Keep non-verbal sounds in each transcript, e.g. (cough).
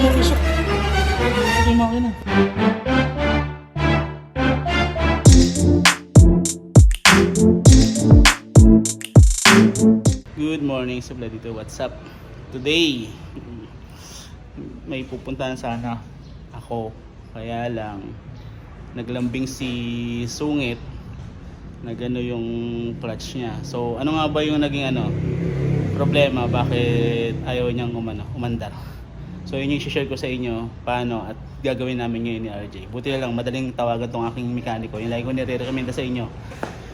Good morning sa dito. What's up? Today, may pupuntahan sana ako. Kaya lang, naglambing si Sungit. Nagano yung clutch niya. So, ano nga ba yung naging ano, problema? Bakit ayaw niyang umano, umandar? So, yun yung share ko sa inyo paano at gagawin namin ngayon ni RJ. Buti na lang, madaling tawagan tong aking mekaniko. Yung lagi ko nire-recommenda sa inyo,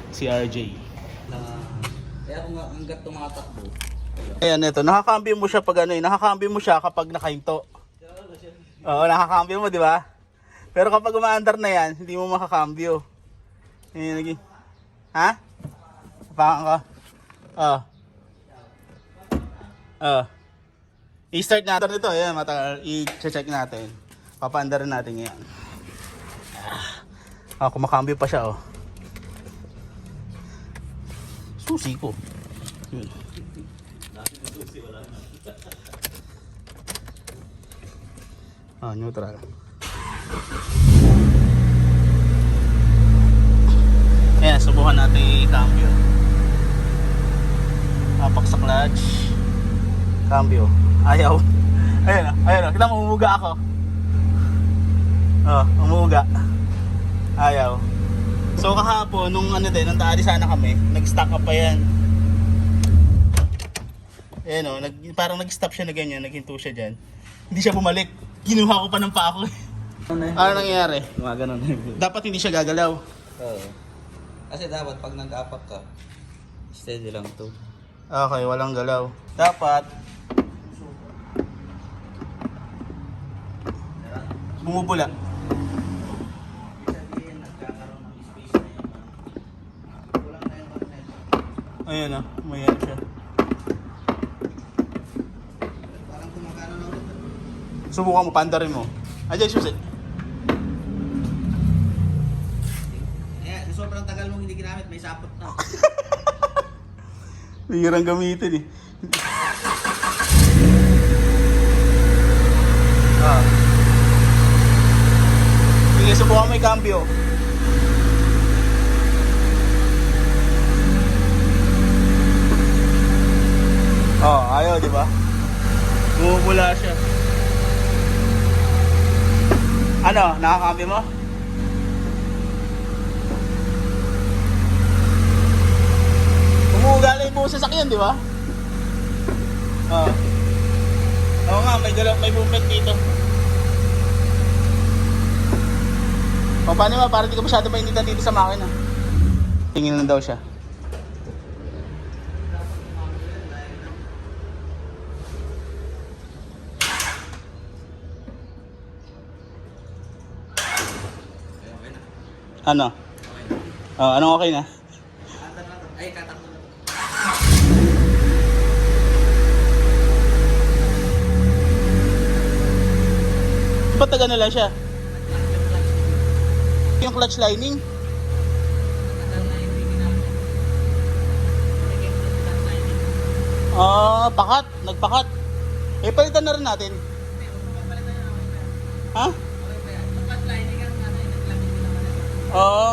si RJ. na kaya kung hanggat tumatakbo Ayan, ito. Nakakambyo mo siya pag ano eh. Nakakambyo mo siya kapag nakahinto. Oo, nakakambyo mo, di ba? Pero kapag umaandar na yan, hindi mo makakambyo. Ayan, lagi. Ha? Pakan ka. Oo. Oo. I-start natin ito. Ayan, matagal. I-check natin. Papaandarin natin yan. Ah, kumakambyo pa siya, oh. Susi ko. Yun. Ah, neutral. Ayan, subukan natin i-cambio. Apak sa clutch. Cambio. Ayaw. Ayan, oh, ayan, oh. kita mo, umuga ako. Oh, umuga. Ayaw. So kahapon, nung ano din, nung taali sana kami, nag-stack up pa yan. Ayan o, nag, parang nag-stop siya na ganyan, naghinto siya dyan. Hindi siya bumalik. Kinuha ko pa ng pako. ano nangyayari? mga ganun Dapat hindi siya gagalaw. oo kasi dapat pag nag-apak ka steady lang to Okay, walang galaw. Dapat bumubula. Ayan o, umayan siya. parang kumakano na ulit Subukan mo, pandarin mo. Ayan, susi. eh sobrang tagal mong hindi ginamit may sapot na (laughs) Bihirang gamitin eh. Ah. Sige, subukan mo yung cambio. Oh, ayaw, di ba? Bumubula siya. Ano, nakakambio mo? Umuugali yung buong sasakyan, di ba? Oo. Oo nga, may, may movement dito. O paano ba? Para di ka masyado mainitan dito sa makina. Tingin lang daw siya. Ano? Oh, anong okay na? Na ay katakbo na Ba't taga na lang siya? Yung clutch lining? lang Ah, pakat. Nagpakat. Eh, palitan na rin natin. Ha? Oo.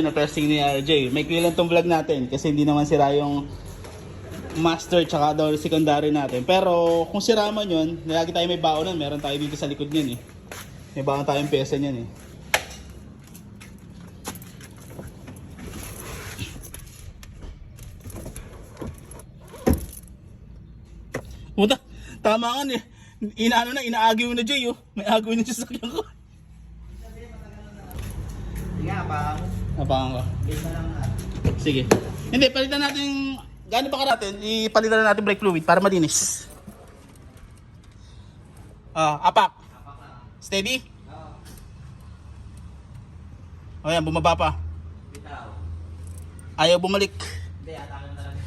Na-testing ni RJ. May kailan tong vlog natin kasi hindi naman sira yung master tsaka daw secondary natin. Pero kung sira man yun, lagi tayo may baonan. Meron tayo dito sa likod niyan eh. May baon tayong pyesa niyan eh. Puta, tama ka eh. Inaano na, inaagaw na Jay oh. May agaw na siya sa sakyan ko. Sige Napangan ko. lang na. Sige. Hindi, palitan natin, gaano ba karatin? Ipalitan na natin brake fluid para malinis. Ah, apak. Steady? Oo. O yan, bumaba pa. Bitaw. Ayaw bumalik. Hindi, atake mo talaga.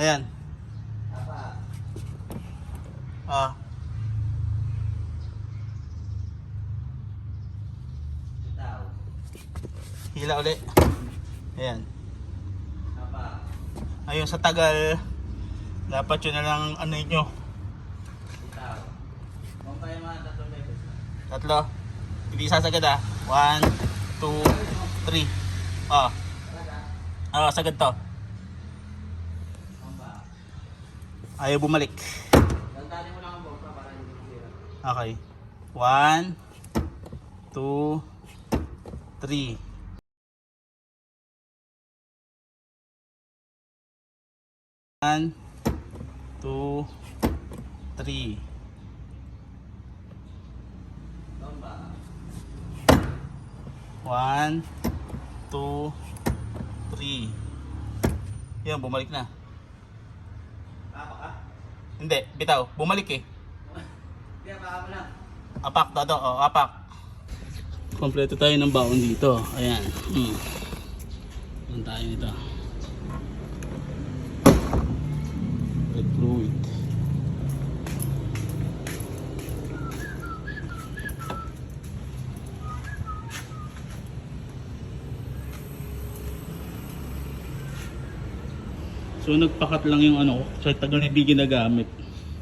Ayan. Tapa. Ah, Bitaw. hila uli. Ayan. Tapa. Ayun, sa tagal Dapat yun na lang ano nyo. Itaw. Kung tayo mga tatlong beses na. Tatlo. Hindi sasagad ah. One, two, three. Oh. Oh, sagad to. Ayaw bumalik. Okay. One, two, three. One, two, three. Ang ba? One, two, three. Yan, bumalik na. Tapa ka? Hindi, bitaw. Bumalik eh. Hindi, baka mo lang. Apak, dodo. Oh, apak. Kompleto tayo ng baon dito. Ayan. Hmm. Ayan tayo nito. Red fluid. So nagpakat lang yung ano ko, sa tagal hindi ginagamit.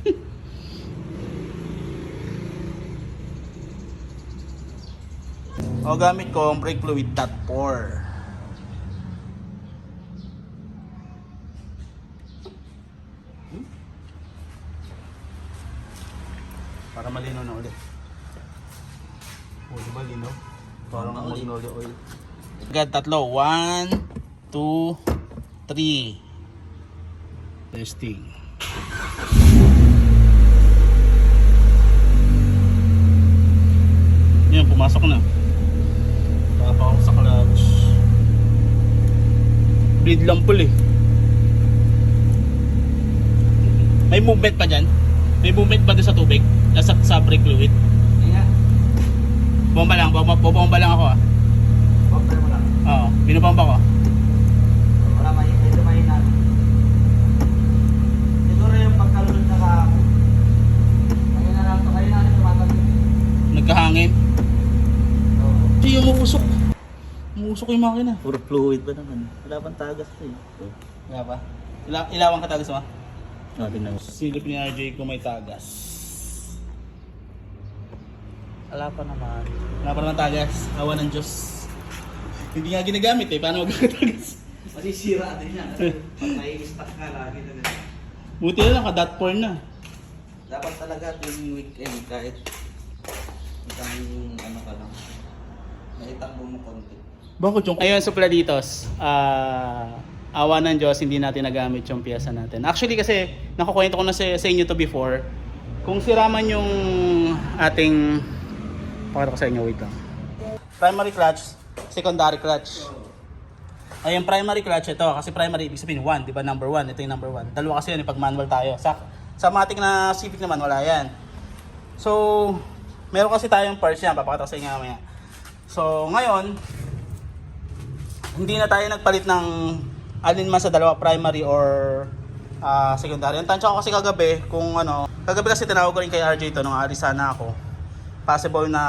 (laughs) O gamit ko ang brake fluid dot 4. Para malinaw na ulit. O, di ba linaw? Parang magnolia oil. Agad tatlo. One, two, three. Testing. Yan, pumasok na. Papakok sa clutch. Bleed lang pul eh. May movement pa dyan? May movement pa doon sa tubig? Nasa sa brake fluid? Nga. Bomba lang, bomba, bomba lang ako ah. Mo lang. Oo, binubomba ko. Wala may medyo mahina. Siguro yung pagkalunod na kahapon. Ngayon na lang ito. Ngayon na lang tumatalon. Nagkahangin. Oo. Hindi, umuusok. Umuusok yung makina. Puro fluid ba naman? Wala bang tagas ito eh. Wala pa? Ila ilawan ka tagas mo? Oh, tingnan mo. Silip ni RJ kung may tagas. Wala pa naman. Wala pa naman tagas. Awa ng Diyos. Hindi nga ginagamit eh. Paano magkatagas? (laughs) Masisira din yan. Pag may stock ka lagi na ganun. Buti na lang, ka-dot porn na. Dapat talaga tuwing weekend kahit isang ano ka lang. Naitakbo mo konti. Bakit yung... Ayun, supladitos. Ah... awa ng Diyos, hindi natin nagamit yung piyesa natin. Actually kasi, nakukwento ko na sa, sa inyo to before. Kung sira man yung ating... Pakita ko sa inyo, wait lang. Primary clutch, secondary clutch. Ay, yung primary clutch ito, kasi primary, ibig sabihin 1, di ba number 1, ito yung number 1. Dalawa kasi yun, yung pag manual tayo. Sa, sa matic na Civic naman, wala yan. So, meron kasi tayong parts yan, papakita ko sa inyo mamaya. So, ngayon, hindi na tayo nagpalit ng alin man sa dalawa, primary or ah, secondary. Ang tansya ko kasi kagabi, kung ano, kagabi kasi tinawag ko rin kay RJ to nung alis sana ako. Possible na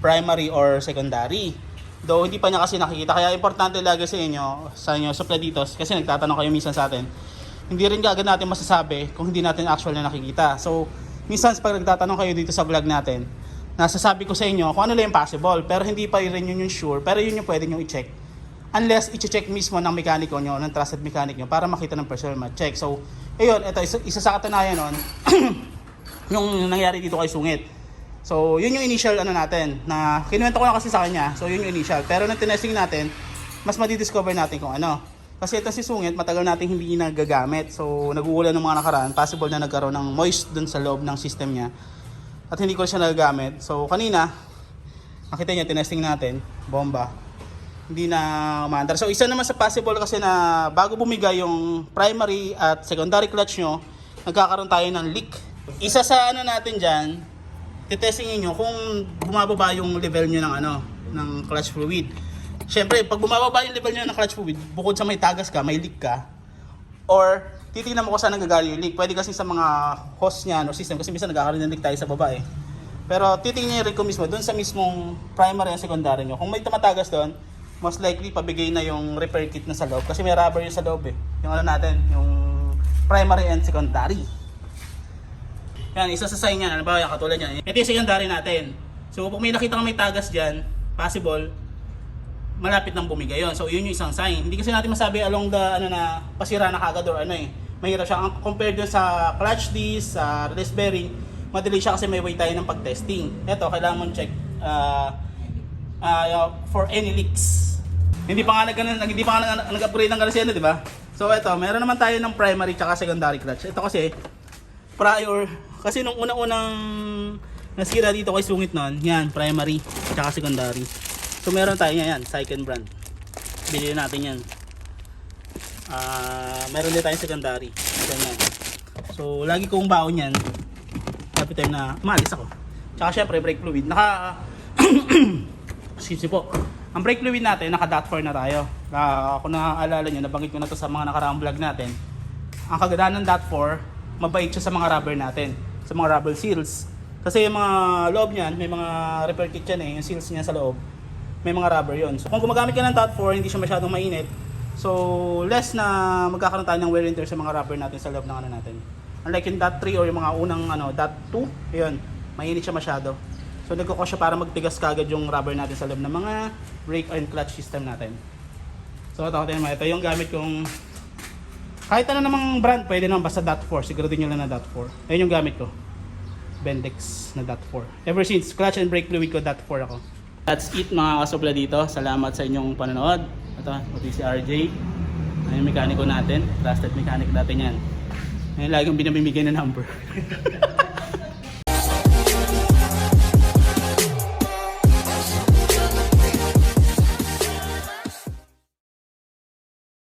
primary or secondary. Though hindi pa niya kasi nakikita. Kaya importante lagi sa inyo, sa inyo supladitos, kasi nagtatanong kayo minsan sa atin. Hindi rin agad natin masasabi kung hindi natin actual na nakikita. So, minsan pag nagtatanong kayo dito sa vlog natin, nasasabi ko sa inyo kung ano lang yung possible, pero hindi pa rin yun yung sure, pero yun yung pwede nyo i-check. Unless i-check mismo ng mekaniko nyo, ng trusted mechanic nyo, para makita ng personal ma-check. So, ayun, ito, isa, isa sa katunayan nun, (clears throat) yung nangyari dito kay Sungit. So, yun yung initial ano natin, na kinuwento ko na kasi sa kanya, so yun yung initial. Pero nung tinesting natin, mas madidiscover natin kung ano. Kasi ito si Sungit, matagal natin hindi nagagamit. So, nagugulan ng mga nakaraan, possible na nagkaroon ng moist dun sa loob ng system niya. At hindi ko siya nagagamit. So, kanina, nakita niya, tinesting natin, bomba. Hindi na umaandar. So, isa naman sa possible kasi na bago bumigay yung primary at secondary clutch nyo, nagkakaroon tayo ng leak. Isa sa ano natin dyan, titesting niyo kung bumababa yung level nyo ng ano, ng clutch fluid. Siyempre, pag bumababa yung level nyo ng clutch fluid, bukod sa may tagas ka, may leak ka, or titingnan mo kung saan nanggagaling yung leak. Pwede kasi sa mga host niya no system kasi minsan nagkakaroon ng leak tayo sa baba eh. Pero titingnan niyo rin ko mismo doon sa mismong primary and secondary nyo. Kung may tumatagas doon, most likely pabigay na yung repair kit na sa loob kasi may rubber yung sa loob eh. Yung ano natin, yung primary and secondary. Yan, isa sa sign yan. Ano ba, katulad yan. Ito yung secondary natin. So, kung may nakita kang may tagas dyan, possible, malapit nang bumigay yun. So, yun yung isang sign. Hindi kasi natin masabi along the, ano na, pasira na kagad or ano eh. Mahirap siya. Compared dun sa clutch disc, sa release bearing, madali siya kasi may way tayo ng pag-testing. Ito, kailangan mong check ah, ah, for any leaks. Hindi pa nga nag, hindi pa nga nag- nag-upgrade ng Garciano, di ba? So, ito, meron naman tayo ng primary tsaka secondary clutch. Ito kasi, prior, kasi nung unang-unang nasira dito kay Sungit noon, yan, primary, tsaka secondary. So meron tayo yan, second brand. Bilhin natin yan. Ah, meron din tayong secondary. Ganyan. So lagi kong baon yan. Happy time na maalis ako. Tsaka syempre brake fluid. Naka (coughs) Excuse po. Ang brake fluid natin, naka dot 4 na tayo. Ah, kung naaalala nyo, nabanggit ko na to sa mga nakaraang vlog natin. Ang kagandahan ng dot 4, mabait siya sa mga rubber natin. Sa mga rubber seals. Kasi yung mga loob niyan, may mga repair kit yan eh, yung seals niya sa loob. May mga rubber yon. So kung gumagamit ka ng dot 4, hindi siya masyadong mainit. So less na magkakaroon tayo ng wear and tear sa mga rubber natin sa loob ng ano natin. Unlike yung dot 3 or yung mga unang ano, dot 2, yun, mainit siya masyado. So nagkakos siya para magtigas kagad yung rubber natin sa loob ng mga brake and clutch system natin. So ito, ito, ito yung gamit kong kahit ano namang brand, pwede naman basta dot 4. Siguro din nyo lang na dot 4. Ayun yung gamit ko. Bendex na dot 4. Ever since, clutch and brake fluid ko dot 4 ako. That's it mga kasupla dito. Salamat sa inyong panonood. Ito, pati si RJ. Ano yung mekaniko natin. Trusted mechanic natin yan. Ngayon lagi yung binabibigyan ng number. (laughs)